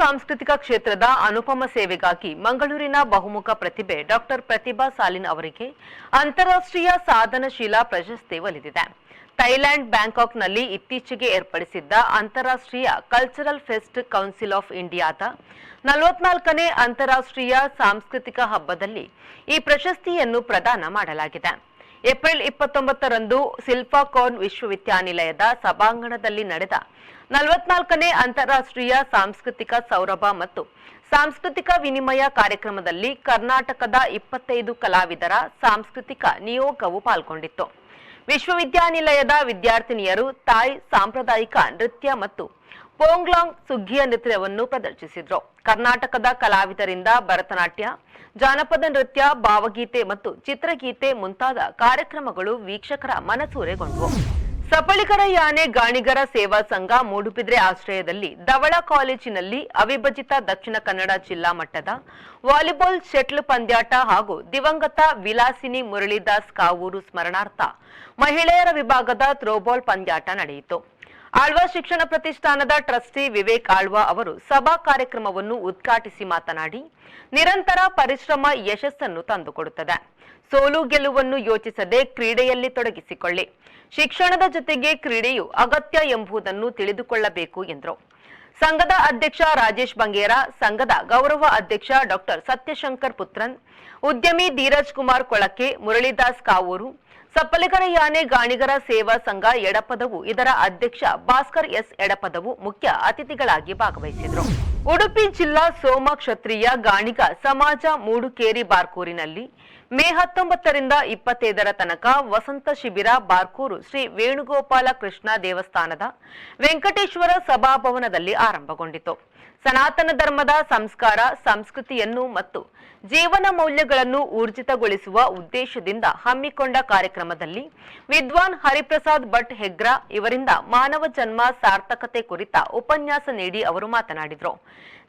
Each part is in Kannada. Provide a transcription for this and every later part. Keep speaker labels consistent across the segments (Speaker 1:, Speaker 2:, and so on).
Speaker 1: ಸಾಂಸ್ಕೃತಿಕ ಕ್ಷೇತ್ರದ ಅನುಪಮ ಸೇವೆಗಾಗಿ ಮಂಗಳೂರಿನ ಬಹುಮುಖ ಪ್ರತಿಭೆ ಡಾಕ್ಟರ್ ಪ್ರತಿಭಾ ಸಾಲಿನ್ ಅವರಿಗೆ ಅಂತಾರಾಷ್ಟ್ರೀಯ ಸಾಧನಶೀಲ ಪ್ರಶಸ್ತಿ ಒಲಿದಿದೆ. ಥೈಲ್ಯಾಂಡ್ ಬ್ಯಾಂಕಾಕ್ನಲ್ಲಿ ಇತ್ತೀಚೆಗೆ ಏರ್ಪಡಿಸಿದ್ದ ಅಂತಾರಾಷ್ಟ್ರೀಯ ಕಲ್ಚರಲ್ ಫೆಸ್ಟ್ ಕೌನ್ಸಿಲ್ ಆಫ್ ಇಂಡಿಯಾದ ನಲವತ್ನಾಲ್ಕನೇ ಅಂತಾರಾಷ್ಟ್ರೀಯ ಸಾಂಸ್ಕೃತಿಕ ಹಬ್ಬದಲ್ಲಿ ಈ ಪ್ರಶಸ್ತಿಯನ್ನು ಪ್ರದಾನ ಮಾಡಲಾಗಿದೆ. ಏಪ್ರಿಲ್ ಇಪ್ಪತ್ತೊಂಬತ್ತರಂದು ಸಿಲ್ಫಾಕೋನ್ ವಿಶ್ವವಿದ್ಯಾನಿಲಯದ ಸಭಾಂಗಣದಲ್ಲಿ ನಡೆದ ನಲವತ್ನಾಲ್ಕನೇ ಅಂತಾರಾಷ್ಟ್ರೀಯ ಸಾಂಸ್ಕೃತಿಕ ಸೌರಭ ಮತ್ತು ಸಾಂಸ್ಕೃತಿಕ ವಿನಿಮಯ ಕಾರ್ಯಕ್ರಮದಲ್ಲಿ ಕರ್ನಾಟಕದ ಇಪ್ಪತ್ತೈದು ಕಲಾವಿದರ ಸಾಂಸ್ಕೃತಿಕ ನಿಯೋಗವು ಪಾಲ್ಗೊಂಡಿತ್ತು. ವಿಶ್ವವಿದ್ಯಾನಿಲಯದ ವಿದ್ಯಾರ್ಥಿನಿಯರು ತಾಯ್ ಸಾಂಪ್ರದಾಯಿಕ ನೃತ್ಯ ಮತ್ತು ಪೋಂಗ್ಲಾಂಗ್ ಸುಗ್ಗಿಯ ನೃತ್ಯವನ್ನು ಪ್ರದರ್ಶಿಸಿದರು. ಕರ್ನಾಟಕದ ಕಲಾವಿದರಿಂದ ಭರತನಾಟ್ಯ ಜಾನಪದ ನೃತ್ಯ, ಭಾವಗೀತೆ ಮತ್ತು ಚಿತ್ರಗೀತೆ ಮುಂತಾದ ಕಾರ್ಯಕ್ರಮಗಳು ವೀಕ್ಷಕರ ಮನಸೂರೆಗೊಂಡವು. ಸಬಳಿಕರ ಯಾನೆ ಗಾಣಿಗರ ಸೇವಾ ಸಂಘ ಮೂಡುಬಿದ್ರೆ ಆಶ್ರಯದಲ್ಲಿ ಧವಳ ಕಾಲೇಜಿನಲ್ಲಿ ಅವಿಭಜಿತ ದಕ್ಷಿಣ ಕನ್ನಡ ಜಿಲ್ಲಾ ಮಟ್ಟದ ವಾಲಿಬಾಲ್ ಶೆಟ್ಲ್ ಪಂದ್ಯಾಟ ಹಾಗೂ ದಿವಂಗತ ವಿಲಾಸಿನಿ ಮುರಳಿದಾಸ್ ಕಾವೂರು ಸ್ಮರಣಾರ್ಥ ಮಹಿಳೆಯರ ವಿಭಾಗದ ಥ್ರೋಬಾಲ್ ಪಂದ್ಯಾಟ ನಡೆಯಿತು. ಆಳ್ವಾ ಶಿಕ್ಷಣ ಪ್ರತಿಷ್ಠಾನದ ಟ್ರಸ್ಟಿ ವಿವೇಕ್ ಆಳ್ವಾ ಅವರು ಸಭಾ ಕಾರ್ಯಕ್ರಮವನ್ನು ಉದ್ಘಾಟಿಸಿ ಮಾತನಾಡಿ, ನಿರಂತರ ಪರಿಶ್ರಮ ಯಶಸ್ಸನ್ನು ತಂದುಕೊಡುತ್ತದೆ. ಸೋಲು ಗೆಲುವನ್ನು ಯೋಚಿಸದೆ ಕ್ರೀಡೆಯಲ್ಲಿ ತೊಡಗಿಸಿಕೊಳ್ಳಿ. ಶಿಕ್ಷಣದ ಜೊತೆಗೆ ಕ್ರೀಡೆಯು ಅಗತ್ಯ ಎಂಬುದನ್ನು ತಿಳಿದುಕೊಳ್ಳಬೇಕು ಎಂದರು. ಸಂಘದ ಅಧ್ಯಕ್ಷ ರಾಜೇಶ್ ಬಂಗೇರ, ಸಂಘದ ಗೌರವ ಅಧ್ಯಕ್ಷ ಡಾಕ್ಟರ್ ಸತ್ಯಶಂಕರ್ ಪುತ್ರನ್ ಉದ್ಯಮಿ ಧೀರಜ್ ಕುಮಾರ್ ಕೊಳಕೆ ಮುರಳೀದಾಸ್ ಕಾವೂರು, ಸಪ್ಪಲಿಗರ ಯಾನೆ ಗಾಣಿಗರ ಸೇವಾ ಸಂಘ ಎಡಪದವು, ಇದರ ಅಧ್ಯಕ್ಷ ಭಾಸ್ಕರ್ ಎಸ್ ಎಡಪದವು ಮುಖ್ಯ ಅತಿಥಿಗಳಾಗಿ ಭಾಗವಹಿಸಿದರು. ಉಡುಪಿ ಜಿಲ್ಲಾ ಸೋಮ ಕ್ಷತ್ರಿಯ ಗಾಣಿಗ ಸಮಾಜ ಮೂಡುಕೇರಿ ಬಾರ್ಕೂರಿನಲ್ಲಿ ಮೇ ಹತ್ತೊಂಬತ್ತರಿಂದ ಇಪ್ಪತ್ತೈದರ ತನಕ ವಸಂತ ಶಿಬಿರ ಬಾರ್ಕೂರು ಶ್ರೀ ವೇಣುಗೋಪಾಲ ಕೃಷ್ಣ ದೇವಸ್ಥಾನದ ವೆಂಕಟೇಶ್ವರ ಸಭಾಭವನದಲ್ಲಿ ಆರಂಭಗೊಂಡಿತು. ಸನಾತನ ಧರ್ಮದ ಸಂಸ್ಕಾರ, ಸಂಸ್ಕೃತಿಯನ್ನು ಮತ್ತು ಜೀವನ ಮೌಲ್ಯಗಳನ್ನು ಊರ್ಜಿತಗೊಳಿಸುವ ಉದ್ದೇಶದಿಂದ ಹಮ್ಮಿಕೊಂಡ ಕಾರ್ಯಕ್ರಮದಲ್ಲಿ ವಿದ್ವಾನ್ ಹರಿಪ್ರಸಾದ್ ಭಟ್ ಹೆಗ್ರಾ ಇವರಿಂದ ಮಾನವ ಜನ್ಮ ಸಾರ್ಥಕತೆ ಕುರಿತ ಉಪನ್ಯಾಸ ನೀಡಿ ಅವರು ಮಾತನಾಡಿದರು.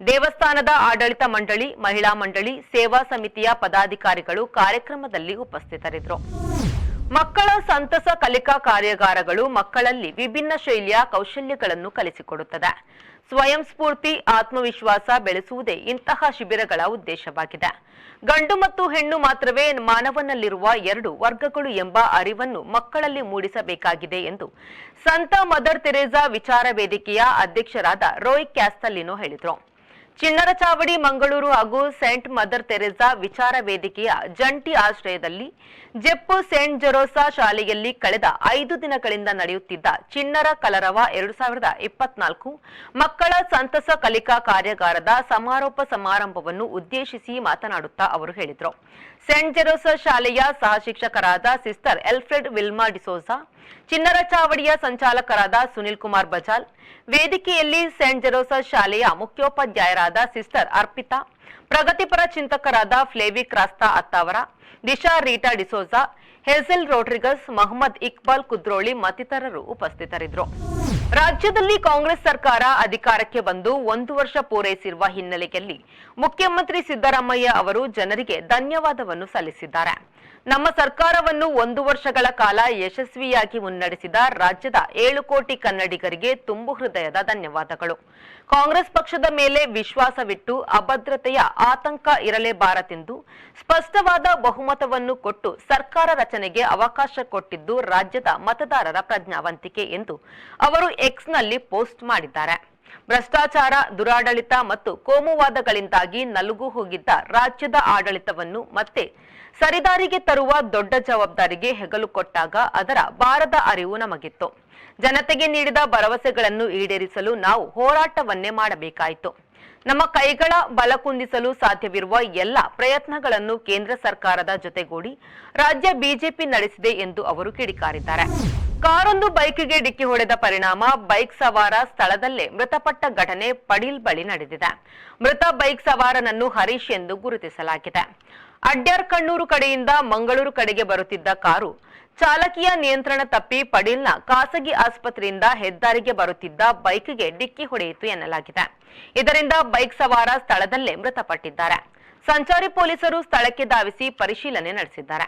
Speaker 1: ದೇವಸ್ಥಾನದ ಆಡಳಿತ ಮಂಡಳಿ, ಮಹಿಳಾ ಮಂಡಳಿ, ಸೇವಾ ಸಮಿತಿಯ ಪದಾಧಿಕಾರಿಗಳು ಕಾರ್ಯಕ್ರಮದಲ್ಲಿ ಉಪಸ್ಥಿತರಿದ್ದರು. ಮಕ್ಕಳ ಸಂತಸ ಕಲಿಕಾ ಕಾರ್ಯಾಗಾರಗಳು ಮಕ್ಕಳಲ್ಲಿ ವಿಭಿನ್ನ ಶೈಲಿಯ ಕೌಶಲ್ಯಗಳನ್ನು ಕಲಿಸಿಕೊಡುತ್ತದೆ. ಸ್ವಯಂ ಸ್ಫೂರ್ತಿ ಆತ್ಮವಿಶ್ವಾಸ ಬೆಳೆಸುವುದೇ ಇಂತಹ ಶಿಬಿರಗಳ ಉದ್ದೇಶವಾಗಿದೆ. ಗಂಡು ಮತ್ತು ಹೆಣ್ಣು ಮಾತ್ರವೇ ಮಾನವನಲ್ಲಿರುವ ಎರಡು ವರ್ಗಗಳು ಎಂಬ ಅರಿವನ್ನು ಮಕ್ಕಳಲ್ಲಿ ಮೂಡಿಸಬೇಕಾಗಿದೆ ಎಂದು ಸಂತ ಮದರ್ ತೆರೇಸಾ ವಿಚಾರ ವೇದಿಕೆಯ ಅಧ್ಯಕ್ಷರಾದ ರೋಯ್ ಕ್ಯಾಸ್ತಲಿನೋ ಹೇಳಿದರು. ಚಿಣ್ಣರ ಚಾವಡಿ ಮಂಗಳೂರು ಹಾಗೂ ಸೇಂಟ್ ಮದರ್ ತೆರೆಸಾ ವಿಚಾರ ವೇದಿಕೆಯ ಜಂಟಿ ಆಶ್ರಯದಲ್ಲಿ ಜೆಪ್ಪು ಸೆಂಟ್ ಜೆರೋಸಾ ಶಾಲೆಯಲ್ಲಿ ಕಳೆದ ಐದು ದಿನಗಳಿಂದ ನಡೆಯುತ್ತಿದ್ದ ಚಿಣ್ಣರ ಕಲರವ ಎರಡು ಸಾವಿರದ ಇಪ್ಪತ್ನಾಲ್ಕು ಮಕ್ಕಳ ಸಂತಸ ಕಲಿಕಾ ಕಾರ್ಯಾಗಾರದ ಸಮಾರೋಪ ಸಮಾರಂಭವನ್ನು ಉದ್ದೇಶಿಸಿ ಮಾತನಾಡುತ್ತಾ ಅವರು ಹೇಳಿದರು. ಸೇಂಟ್ ಜೆರೋಸಾ ಶಾಲೆಯ ಸಹ ಶಿಕ್ಷಕರಾದ ಸಿಸ್ಟರ್ ಎಲ್ಫ್ರೆಡ್ ವಿಲ್ಮಾ ಡಿಸೋಸಾ ಚಿನ್ನರ ಚಾವಡಿಯ ಸಂಚಾಲಕರಾದ ಸುನಿಲ್ ಕುಮಾರ್ ಬಜಾಲ್, ವೇದಿಕೆಯಲ್ಲಿ ಸೇಂಟ್ ಜೆರೋಸಾ ಶಾಲೆಯ ಮುಖ್ಯೋಪಾಧ್ಯಾಯರಾದ ಸಿಸ್ಟರ್ ಅರ್ಪಿತಾ, ಪ್ರಗತಿಪರ ಚಿಂತಕರಾದ Flavy Crasta Attavar, Disha Rita D'Souza, Hazel Rodrigues, Mohammed Iqbal Kudroli ಮತ್ತಿತರರು ಉಪಸ್ಥಿತರಿದ್ದರು. ರಾಜ್ಯದಲ್ಲಿ ಕಾಂಗ್ರೆಸ್ ಸರ್ಕಾರ ಅಧಿಕಾರಕ್ಕೆ ಬಂದು ಒಂದು ವರ್ಷ ಪೂರೈಸಿರುವ ಹಿನ್ನೆಲೆಯಲ್ಲಿ ಮುಖ್ಯಮಂತ್ರಿ ಸಿದ್ದರಾಮಯ್ಯ ಅವರು ಜನರಿಗೆ ಧನ್ಯವಾದವನ್ನು ಸಲ್ಲಿಸಿದ್ದಾರೆ. ನಮ್ಮ ಸರ್ಕಾರವನ್ನು ಒಂದು ವರ್ಷಗಳ ಕಾಲ ಯಶಸ್ವಿಯಾಗಿ ಮುನ್ನಡೆಸಿದ ರಾಜ್ಯದ ಏಳು ಕೋಟಿ ಕನ್ನಡಿಗರಿಗೆ ತುಂಬು ಹೃದಯದ ಧನ್ಯವಾದಗಳು. ಕಾಂಗ್ರೆಸ್ ಪಕ್ಷದ ಮೇಲೆ ವಿಶ್ವಾಸವಿಟ್ಟು ಅಭದ್ರತೆಯ ಆತಂಕ ಇರಲೇಬಾರದೆಂದು ಸ್ಪಷ್ಟವಾದ ಬಹುಮತವನ್ನು ಕೊಟ್ಟು ಸರ್ಕಾರ ರಚನೆಗೆ ಅವಕಾಶ ಕೊಟ್ಟಿದ್ದು ರಾಜ್ಯದ ಮತದಾರರ ಪ್ರಜ್ಞಾವಂತಿಕೆ ಎಂದು ಅವರು ಎಕ್ಸ್ನಲ್ಲಿ ಪೋಸ್ಟ್ ಮಾಡಿದ್ದಾರೆ. ಭ್ರಷ್ಟಾಚಾರ, ದುರಾಡಳಿತ ಮತ್ತು ಕೋಮುವಾದಗಳಿಂದಾಗಿ ನಲುಗು ಹೋಗಿದ್ದ ರಾಜ್ಯದ ಆಡಳಿತವನ್ನು ಮತ್ತೆ ಸರಿದಾರಿಗೆ ತರುವ ದೊಡ್ಡ ಜವಾಬ್ದಾರಿಗೆ ಹೆಗಲು ಕೊಟ್ಟಾಗ ಅದರ ಭಾರದ ಅರಿವು ನಮಗಿತ್ತು. ಜನತೆಗೆ ನೀಡಿದ ಭರವಸೆಗಳನ್ನು ಈಡೇರಿಸಲು ನಾವು ಹೋರಾಟವನ್ನೇ ಮಾಡಬೇಕಾಯಿತು. ನಮ್ಮ ಕೈಗಳ ಬಲ ಕುಂದಿಸಲು ಸಾಧ್ಯವಿರುವ ಎಲ್ಲ ಪ್ರಯತ್ನಗಳನ್ನು ಕೇಂದ್ರ ಸರ್ಕಾರದ ಜೊತೆಗೂಡಿ ರಾಜ್ಯ ಬಿಜೆಪಿ ನಡೆಸಿದೆ ಎಂದು ಅವರು ಕಿಡಿಕಾರಿದ್ದಾರೆ. ಕಾರೊಂದು ಬೈಕ್ಗೆ ಡಿಕ್ಕಿ ಹೊಡೆದ ಪರಿಣಾಮ ಬೈಕ್ ಸವಾರ ಸ್ಥಳದಲ್ಲೇ ಮೃತಪಟ್ಟ ಘಟನೆ ಪಡೀಲ್ ಬಳಿ ನಡೆದಿದೆ. ಮೃತ ಬೈಕ್ ಸವಾರನನ್ನು ಹರೀಶ್ ಎಂದು ಗುರುತಿಸಲಾಗಿದೆ. ಅಡ್ಯಾರ್ ಕಣ್ಣೂರು ಕಡೆಯಿಂದ ಮಂಗಳೂರು ಕಡೆಗೆ ಬರುತ್ತಿದ್ದ ಕಾರು ಚಾಲಕಿಯ ನಿಯಂತ್ರಣ ತಪ್ಪಿ ಪಡೀಲ್ನ ಖಾಸಗಿ ಆಸ್ಪತ್ರೆಯಿಂದ ಹೆದ್ದಾರಿಗೆ ಬರುತ್ತಿದ್ದ ಬೈಕ್ಗೆ ಡಿಕ್ಕಿ ಹೊಡೆಯಿತು ಎನ್ನಲಾಗಿದೆ. ಇದರಿಂದ ಬೈಕ್ ಸವಾರ ಸ್ಥಳದಲ್ಲೇ ಮೃತಪಟ್ಟಿದ್ದಾರೆ. ಸಂಚಾರಿ ಪೊಲೀಸರು ಸ್ಥಳಕ್ಕೆ ಧಾವಿಸಿ ಪರಿಶೀಲನೆ ನಡೆಸಿದ್ದಾರೆ.